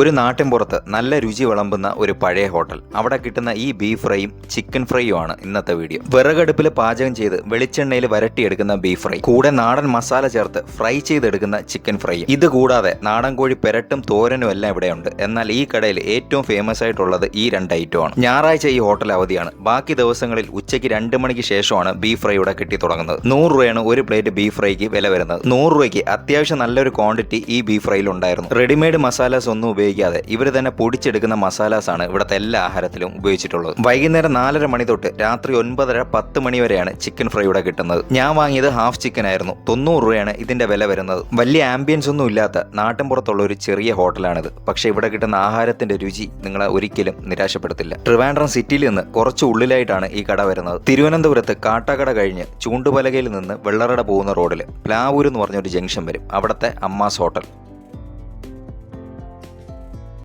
ഒരു നാട്ടിൻപുറത്ത് നല്ല രുചി വിളമ്പുന്ന ഒരു പഴയ ഹോട്ടൽ. അവിടെ കിട്ടുന്ന ഈ ബീഫ് ഫ്രൈയും ചിക്കൻ ഫ്രൈയും ആണ് ഇന്നത്തെ വീഡിയോ വിറകടുപ്പിൽ പാചകം ചെയ്ത് വെളിച്ചെണ്ണയിൽ വരട്ടിയെടുക്കുന്ന ബീഫ് ഫ്രൈ കൂടെ നാടൻ മസാല ചേർത്ത് ഫ്രൈ ചെയ്തെടുക്കുന്ന ചിക്കൻ ഫ്രൈയും ഇത് കൂടാതെ നാടൻ കോഴി പെരട്ടും തോരനും എല്ലാം ഇവിടെയുണ്ട് എന്നാൽ ഈ കടയിൽ ഏറ്റവും ഫേമസ് ആയിട്ടുള്ളത് ഈ രണ്ട് ഐറ്റമാണ് ഞായറാഴ്ച ഈ ഹോട്ടൽ അവധിയാണ്. ബാക്കി ദിവസങ്ങളിൽ ഉച്ചയ്ക്ക് രണ്ട് മണിക്ക് ശേഷമാണ് ബീഫ് ഫ്രൈ ഇവിടെ കിട്ടി തുടങ്ങുന്നത്. നൂറ് രൂപയാണ് ഒരു പ്ലേറ്റ് ബീഫ് ഫ്രൈക്ക് വില വരുന്നത്. നൂറ് രൂപയ്ക്ക് അത്യാവശ്യം നല്ലൊരു ക്വാണ്ടിറ്റി ഈ ബീഫ് ഫ്രൈയിൽ ഉണ്ടായിരുന്നു. റെഡിമെയ്ഡ് മസാലാസ് ഒന്നും ഉപയോഗിക്കാതെ ഇവർ തന്നെ പൊടിച്ചെടുക്കുന്ന മസാലാസ് ആണ് ഇവിടുത്തെ എല്ലാ ആഹാരത്തിലും ഉപയോഗിച്ചിട്ടുള്ളത്. വൈകുന്നേരം നാലര മണി തൊട്ട് രാത്രി ഒൻപതര പത്ത് മണി വരെയാണ് ചിക്കൻ ഫ്രൈ ഇവിടെ കിട്ടുന്നത്. ഞാൻ വാങ്ങിയത് ഹാഫ് ചിക്കൻ ആയിരുന്നു. തൊണ്ണൂറ് രൂപയാണ് ഇതിന്റെ വില വരുന്നത്. വലിയ ആംബിയൻസ് ഒന്നും ഇല്ലാത്ത നാട്ടിൻ പുറത്തുള്ള ഒരു ചെറിയ ഹോട്ടലാണിത്. പക്ഷേ ഇവിടെ കിട്ടുന്ന ആഹാരത്തിന്റെ രുചി നിങ്ങളെ ഒരിക്കലും നിരാശപ്പെടുത്തില്ല. ട്രിവാൻഡ്രം സിറ്റിയിൽ നിന്ന് കുറച്ച് ഉള്ളിലായിട്ടാണ് ഈ കട വരുന്നത്. തിരുവനന്തപുരത്ത് കാട്ടാക്കട കഴിഞ്ഞ് ചൂണ്ടുപലകയിൽ നിന്ന് വെള്ളറട പോകുന്ന റോഡിൽ പ്ലാവൂർ എന്ന് പറഞ്ഞൊരു ജംഗ്ഷൻ വരും. അവിടുത്തെ അമ്മാസ് ഹോട്ടൽ.